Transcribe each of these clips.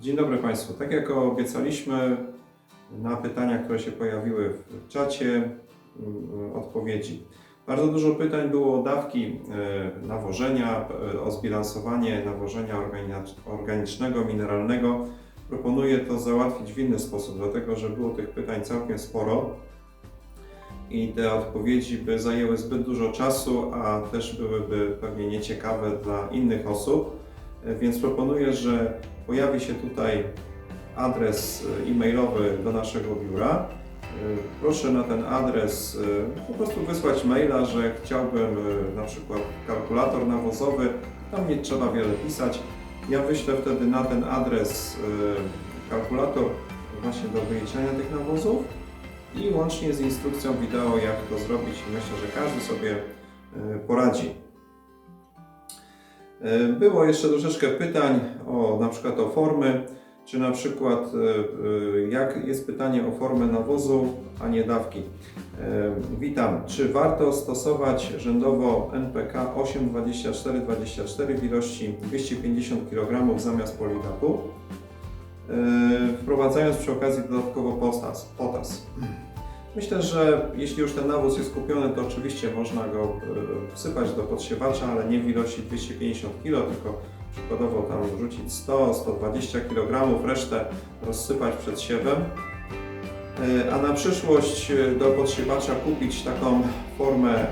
Dzień dobry Państwu. Tak jak obiecaliśmy na pytania, które się pojawiły w czacie, mm, odpowiedzi. Bardzo dużo pytań było o dawki e, nawożenia, e, o zbilansowanie nawożenia organi- organicznego, mineralnego. Proponuję to załatwić w inny sposób, dlatego że było tych pytań całkiem sporo i te odpowiedzi by zajęły zbyt dużo czasu, a też byłyby pewnie nieciekawe dla innych osób. E, Więc proponuję, że pojawi się tutaj adres e, e-mailowy do naszego biura. E, Proszę na ten adres po prostu wysłać maila, że chciałbym na przykład kalkulator nawozowy. Tam nie trzeba wiele pisać. Ja wyślę wtedy na ten adres kalkulator właśnie do wyliczenia tych nawozów i łącznie z instrukcją wideo, jak to zrobić. Myślę, że każdy sobie poradzi. E, Było jeszcze troszeczkę pytań o na przykład o formy, czy na przykład e, e, jak jest pytanie o formę nawozu, a nie dawki. Witam. Czy warto stosować rzędowo NPK 82424 w ilości 250 kg zamiast polidatu? e, Wprowadzając przy okazji dodatkowo potas. potas. Myślę, że jeśli już ten nawóz jest kupiony, to oczywiście można go e, wsypać do podsiewacza, ale nie w ilości 250 kg, tylko przykładowo tam wrzucić 100-120 kg, resztę rozsypać przed siewem. E, A na przyszłość e, do podsiewacza kupić taką formę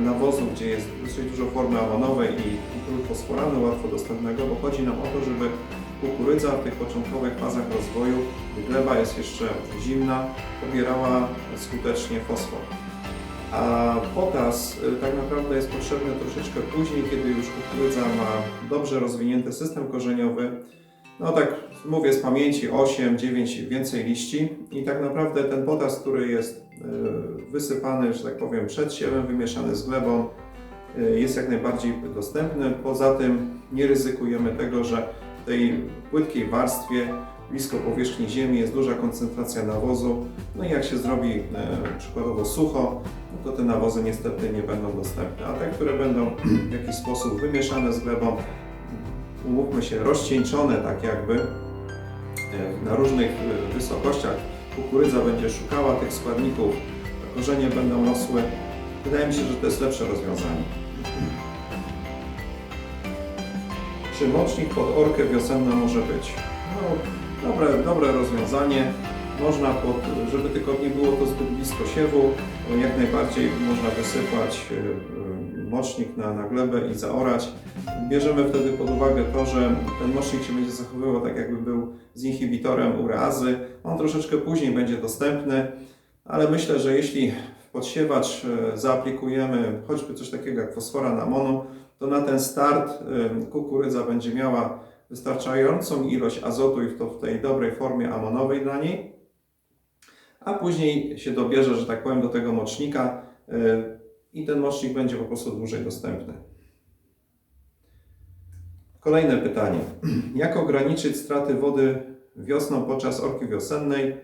nawozu, gdzie jest dosyć dużo formy amonowej i, i fosforanu łatwo dostępnego, bo chodzi nam o to, żeby kukurydza w tych początkowych fazach rozwoju, gdy gleba jest jeszcze zimna, pobierała skutecznie fosfor. A potas y, tak naprawdę jest potrzebny troszeczkę później, kiedy już kukurydza ma dobrze rozwinięty system korzeniowy. No tak mówię z pamięci 8, 9 więcej liści i tak naprawdę ten potas, który jest y, wysypany, że tak powiem, przed siewem, wymieszany z glebą, y, jest jak najbardziej dostępny. Poza tym nie ryzykujemy tego, że w tej płytkiej warstwie blisko powierzchni ziemi jest duża koncentracja nawozu. No i jak się zrobi e, przykładowo sucho, no to te nawozy niestety nie będą dostępne. A te, które będą w jakiś sposób wymieszane z glebą, umówmy się, rozcieńczone tak jakby e, na różnych e, wysokościach, kukurydza będzie szukała tych składników, korzenie będą rosły. Wydaje mi się, że to jest lepsze rozwiązanie. Czy mocznik pod orkę wiosenną może być? No, dobre, dobre rozwiązanie. Można, pod, żeby tylko nie było to zbyt blisko siewu, jak najbardziej można wysypać y, y, mocznik na, na glebę i zaorać. Bierzemy wtedy pod uwagę to, że ten mocznik się będzie zachowywał tak, jakby był z inhibitorem ureazy. On troszeczkę później będzie dostępny, ale myślę, że jeśli w podsiewacz y, zaaplikujemy choćby coś takiego jak fosfora na amonu, to na ten start kukurydza będzie miała wystarczającą ilość azotu i to w tej dobrej formie amonowej dla niej, a później się dobierze, że tak powiem, do tego mocznika i ten mocznik będzie po prostu dłużej dostępny. Kolejne pytanie. Jak ograniczyć straty wody wiosną podczas orki wiosennej?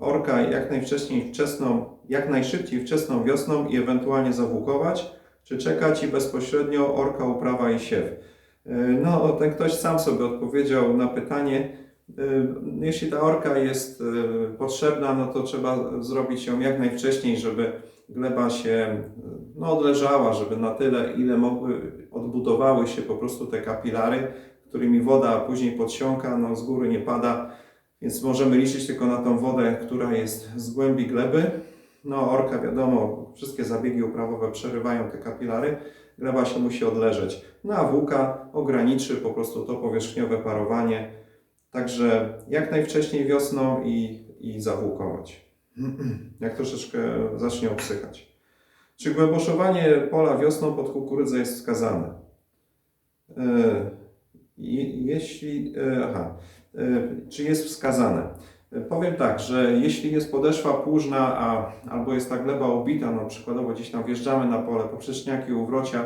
Orka jak najwcześniej wczesną, jak najszybciej wczesną wiosną i ewentualnie zawłókować, czy czekać i bezpośrednio orka uprawa i siew? Y, No, ten ktoś sam sobie odpowiedział na pytanie. Y, Jeśli ta orka jest y, potrzebna, no to trzeba zrobić ją jak najwcześniej, żeby gleba się no, odleżała, żeby na tyle, ile mogły, odbudowały się po prostu te kapilary, którymi woda później podsiąka, no z góry nie pada, więc możemy liczyć tylko na tą wodę, która jest z głębi gleby. No orka wiadomo, wszystkie zabiegi uprawowe przerywają te kapilary, gleba się musi odleżeć. No a włóka ograniczy po prostu to powierzchniowe parowanie, Także jak najwcześniej wiosną i, i zawłókować. Jak troszeczkę zacznie obsychać. Czy głęboszowanie pola wiosną pod kukurydzę jest wskazane? Je- Jeśli, e, aha, e, czy jest wskazane? Powiem tak, że jeśli jest podeszwa płużna, a, albo jest ta gleba ubita, no przykładowo gdzieś tam wjeżdżamy na pole, poprzeczniaki, uwrocia,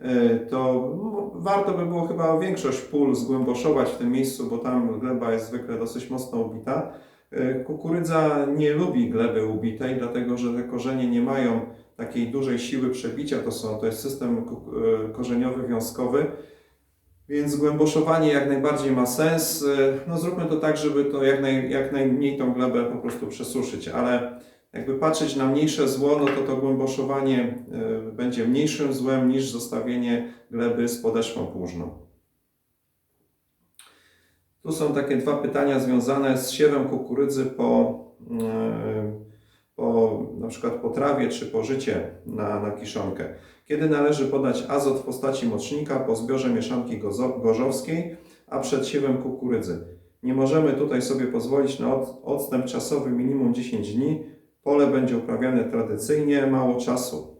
e, to warto by było chyba większość pól zgłęboszować w tym miejscu, bo tam gleba jest zwykle dosyć mocno ubita. E, Kukurydza nie lubi gleby ubitej, dlatego że te korzenie nie mają takiej dużej siły przebicia, to, są, to jest system e, korzeniowy wiązkowy Więc głęboszowanie jak najbardziej ma sens. Y, No zróbmy to tak, żeby to jak, naj, jak najmniej tą glebę po prostu przesuszyć, ale jakby patrzeć na mniejsze zło, no to to głęboszowanie y, będzie mniejszym złem niż zostawienie gleby z podeszwą płużną. Tu są takie dwa pytania związane z siewem kukurydzy po, y, po na przykład po trawie czy po życie na, na kiszonkę. Kiedy należy podać azot w postaci mocznika po zbiorze mieszanki gorzowskiej, a przed siewem kukurydzy? Nie możemy tutaj sobie pozwolić na od, odstęp czasowy minimum 10 dni. Pole będzie uprawiane tradycyjnie, mało czasu.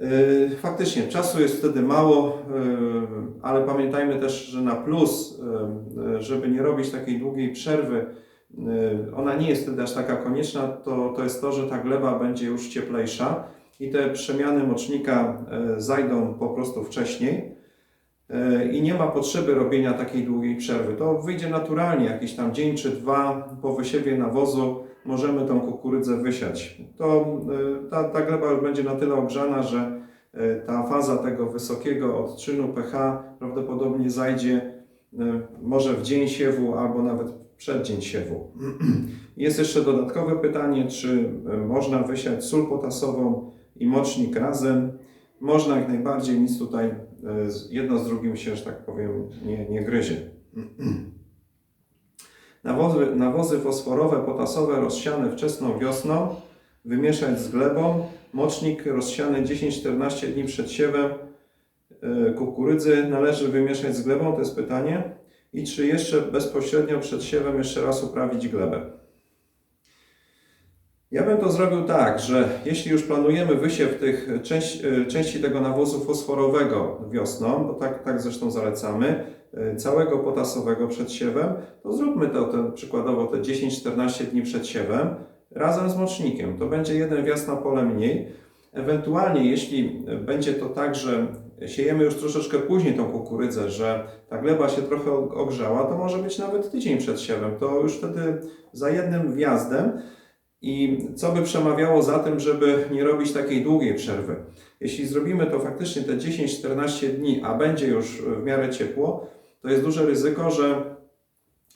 Yy, Faktycznie, czasu jest wtedy mało, yy, ale pamiętajmy też, że na plus, yy, żeby nie robić takiej długiej przerwy, ona nie jest wtedy aż taka konieczna, to, to jest to, że ta gleba będzie już cieplejsza i te przemiany mocznika yy, zajdą po prostu wcześniej yy, i nie ma potrzeby robienia takiej długiej przerwy. To wyjdzie naturalnie, jakiś tam dzień czy dwa po wysiewie nawozu możemy tą kukurydzę wysiać. To y, ta, ta gleba już będzie na tyle ogrzana, że y, ta faza tego wysokiego odczynu pH prawdopodobnie zajdzie y, może w dzień siewu albo nawet przed dzień siewu. Jest jeszcze dodatkowe pytanie, czy y, można wysiać sól potasową i mocznik razem. Można jak najbardziej, nic tutaj z- jedno z drugim się, że tak powiem, nie, nie gryzie. Nawozy, nawozy fosforowe, potasowe rozsiane wczesną wiosną, wymieszać z glebą. Mocznik rozsiany 10-14 dni przed siewem y, kukurydzy należy wymieszać z glebą, to jest pytanie. I czy jeszcze bezpośrednio przed siewem jeszcze raz uprawić glebę? Ja bym to zrobił tak, że jeśli już planujemy wysiew tych części, części tego nawozu fosforowego wiosną, bo tak, tak zresztą zalecamy, y, całego potasowego przed siewem, to zróbmy to, to przykładowo te 10-14 dni przed siewem razem z mocznikiem. To będzie jeden wjazd na pole mniej. Ewentualnie, jeśli będzie to tak, że siejemy już troszeczkę później tą kukurydzę, że ta gleba się trochę ogrzała, to może być nawet tydzień przed siewem. To już wtedy za jednym wjazdem. I co by przemawiało za tym, żeby nie robić takiej długiej przerwy? Jeśli zrobimy to faktycznie te 10-14 dni, a będzie już w miarę ciepło, to jest duże ryzyko, że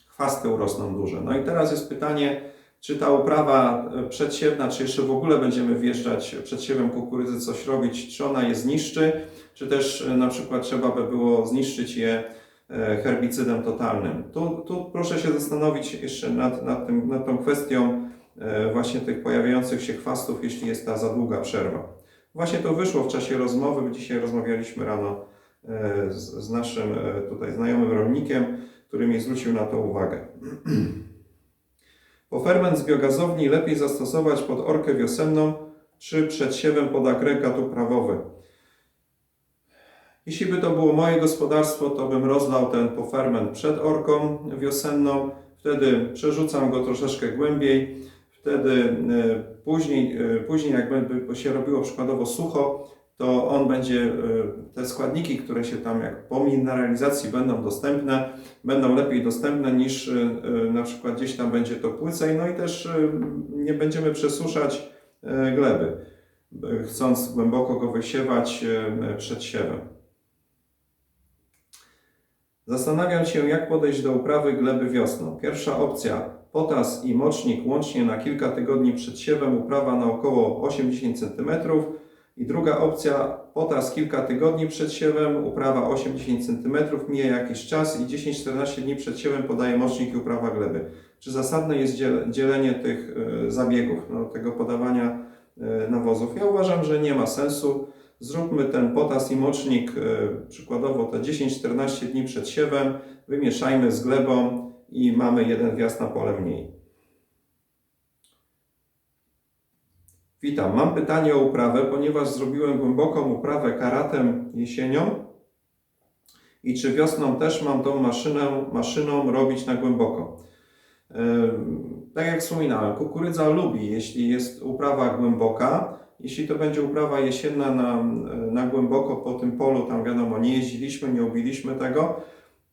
chwasty urosną duże. No i teraz jest pytanie, czy ta uprawa e, przedsiewna, czy jeszcze w ogóle będziemy wjeżdżać przed siewem kukurydzy, coś robić, czy ona je zniszczy, czy też e, na przykład trzeba by było zniszczyć je e, herbicydem totalnym. Tu, tu proszę się zastanowić jeszcze nad, nad, tym, nad tą kwestią właśnie tych pojawiających się chwastów, jeśli jest ta za długa przerwa. Właśnie to wyszło w czasie rozmowy, dzisiaj rozmawialiśmy rano z, z naszym tutaj znajomym rolnikiem, który mi zwrócił na to uwagę. Poferment z biogazowni lepiej zastosować pod orkę wiosenną czy przed siewem pod agregat uprawowy. Jeśli by to było moje gospodarstwo, to bym rozlał ten poferment przed orką wiosenną, wtedy przerzucam go troszeczkę głębiej, wtedy e, później, e, później jak by się robiło przykładowo sucho, to on będzie, e, te składniki, które się tam jak po mineralizacji będą dostępne, będą lepiej dostępne niż y, y, na przykład gdzieś tam będzie to płycej, no i też nie będziemy przesuszać gleby, chcąc głęboko go wysiewać przed siewem. Zastanawiam się, jak podejść do uprawy gleby wiosną. Pierwsza opcja potas i mocznik łącznie na kilka tygodni przed siewem, uprawa na około 80 cm. I druga opcja, potas kilka tygodni przed siewem, uprawa 80 cm, mija jakiś czas i 10-14 dni przed siewem podaje mocznik i uprawa gleby. Czy zasadne jest dziel- dzielenie tych e, zabiegów, no, tego podawania e, nawozów? Ja uważam, że nie ma sensu. Zróbmy ten potas i mocznik e, przykładowo te 10-14 dni przed siewem, wymieszajmy z glebą i mamy jeden wjazd na pole mniej. Witam. Mam pytanie o uprawę, ponieważ zrobiłem głęboką uprawę karatem jesienią i czy wiosną też mam tą maszynę, maszyną robić na głęboko. Tak jak wspominałem, kukurydza lubi, jeśli jest uprawa głęboka. Jeśli to będzie uprawa jesienna na, na głęboko po tym polu, tam wiadomo, nie jeździliśmy, nie ubiliśmy tego,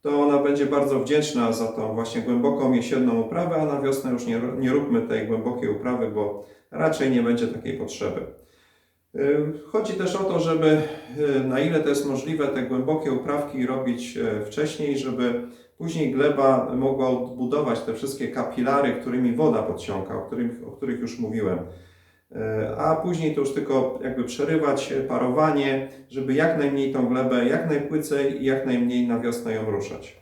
to ona będzie bardzo wdzięczna za tą właśnie głęboką jesienną uprawę, a na wiosnę już nie, nie róbmy tej głębokiej uprawy, bo raczej nie będzie takiej potrzeby. Y, Chodzi też o to, żeby y, na ile to jest możliwe, te głębokie uprawki robić y, wcześniej, żeby później gleba mogła odbudować te wszystkie kapilary, którymi woda podciąga, o których, o których już mówiłem. Y, A później to już tylko jakby przerywać y, parowanie, żeby jak najmniej tą glebę, jak najpłycej i jak najmniej na wiosnę ją ruszać.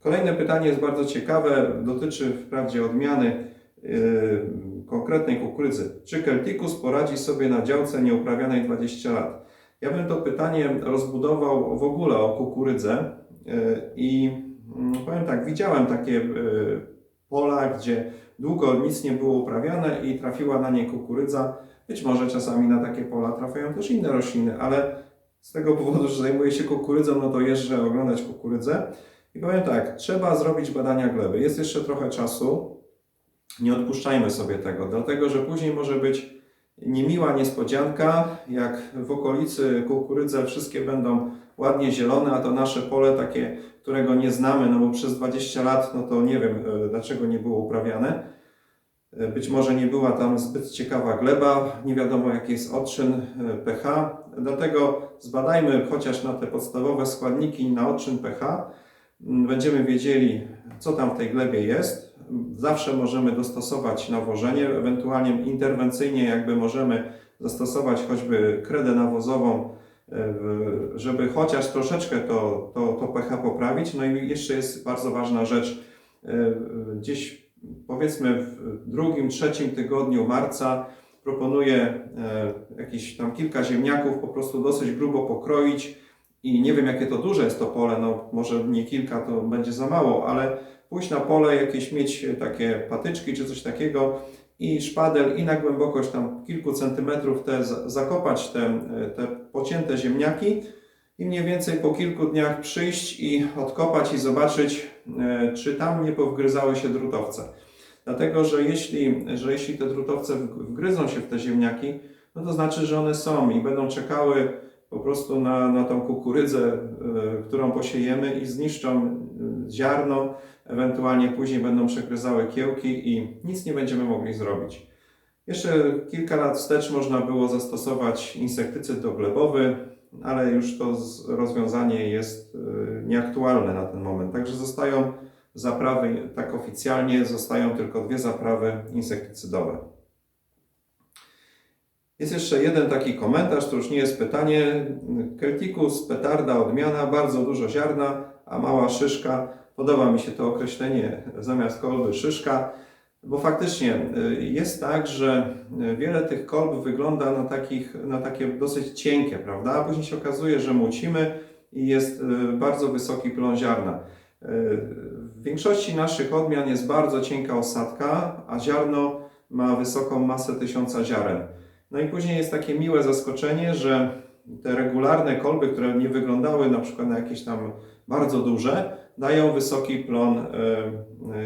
Kolejne pytanie jest bardzo ciekawe, dotyczy wprawdzie odmiany yy, konkretnej kukurydzy. Czy Celticus poradzi sobie na działce nieuprawianej 20 lat? Ja bym to pytanie rozbudował w ogóle o kukurydzę yy, i mm, powiem tak, widziałem takie yy, pola, gdzie długo nic nie było uprawiane i trafiła na nie kukurydza. Być może czasami na takie pola trafiają też inne rośliny, ale z tego powodu, że zajmuję się kukurydzą, no to jeżdżę oglądać kukurydzę. I powiem tak, trzeba zrobić badania gleby. Jest jeszcze trochę czasu. Nie odpuszczajmy sobie tego, dlatego że później może być niemiła niespodzianka, jak w okolicy kukurydze wszystkie będą ładnie zielone, a to nasze pole takie, którego nie znamy, no bo przez 20 lat, no to nie wiem e, dlaczego nie było uprawiane. E, Być może nie była tam zbyt ciekawa gleba, nie wiadomo jaki jest odczyn e, pH, dlatego zbadajmy chociaż na te podstawowe składniki na odczyn pH, będziemy wiedzieli, co tam w tej glebie jest. Zawsze możemy dostosować nawożenie, ewentualnie interwencyjnie, jakby możemy zastosować choćby kredę nawozową, żeby chociaż troszeczkę to, to, to pH poprawić. No i jeszcze jest bardzo ważna rzecz. e, Gdzieś powiedzmy w drugim, trzecim tygodniu marca proponuję e, jakieś tam kilka ziemniaków po prostu dosyć grubo pokroić i nie wiem jakie to duże jest to pole, no może nie kilka to będzie za mało, ale pójść na pole, jakieś mieć takie patyczki czy coś takiego i szpadel i na głębokość tam kilku centymetrów te, zakopać te, te pocięte ziemniaki i mniej więcej po kilku dniach przyjść i odkopać i zobaczyć, e, czy tam nie powgryzały się drutowce. Dlatego, że jeśli, że jeśli te drutowce wg- wgryzą się w te ziemniaki, no to znaczy, że one są i będą czekały po prostu na, na tą kukurydzę, y, którą posiejemy i zniszczą ziarno, ewentualnie później będą przegryzały kiełki i nic nie będziemy mogli zrobić. Jeszcze kilka lat wstecz można było zastosować insektycyd doglebowy, ale już to rozwiązanie jest y, nieaktualne na ten moment. Także zostają zaprawy, tak oficjalnie zostają tylko dwie zaprawy insektycydowe. Jest jeszcze jeden taki komentarz, to już nie jest pytanie. Celticus, petarda, odmiana, bardzo dużo ziarna, a mała szyszka. Podoba mi się to określenie zamiast kolby szyszka, bo faktycznie y, jest tak, że y, wiele tych kolb wygląda na, takich, na takie dosyć cienkie, prawda? A później się okazuje, że mucimy i jest y, bardzo wysoki plon ziarna. W większości naszych odmian jest bardzo cienka osadka, a ziarno ma wysoką masę tysiąca ziaren. No i później jest takie miłe zaskoczenie, że te regularne kolby, które nie wyglądały na przykład na jakieś tam bardzo duże, dają wysoki plon e,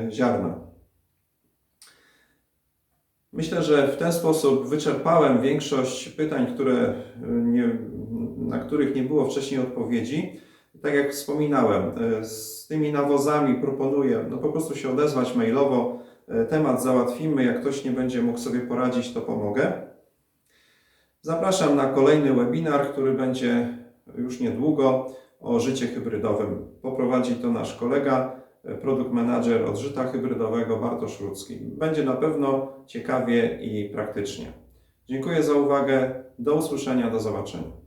e, ziarna. Myślę, że w ten sposób wyczerpałem większość pytań, które e, nie, na których nie było wcześniej odpowiedzi. Tak jak wspominałem, z tymi nawozami proponuję no po prostu się odezwać mailowo. Temat załatwimy. Jak ktoś nie będzie mógł sobie poradzić, to pomogę. Zapraszam na kolejny webinar, który będzie już niedługo o życie hybrydowym. Poprowadzi to nasz kolega, e, produkt manager od żyta hybrydowego Bartosz Rudzki. Będzie na pewno ciekawie i praktycznie. Dziękuję za uwagę. Do usłyszenia, do zobaczenia.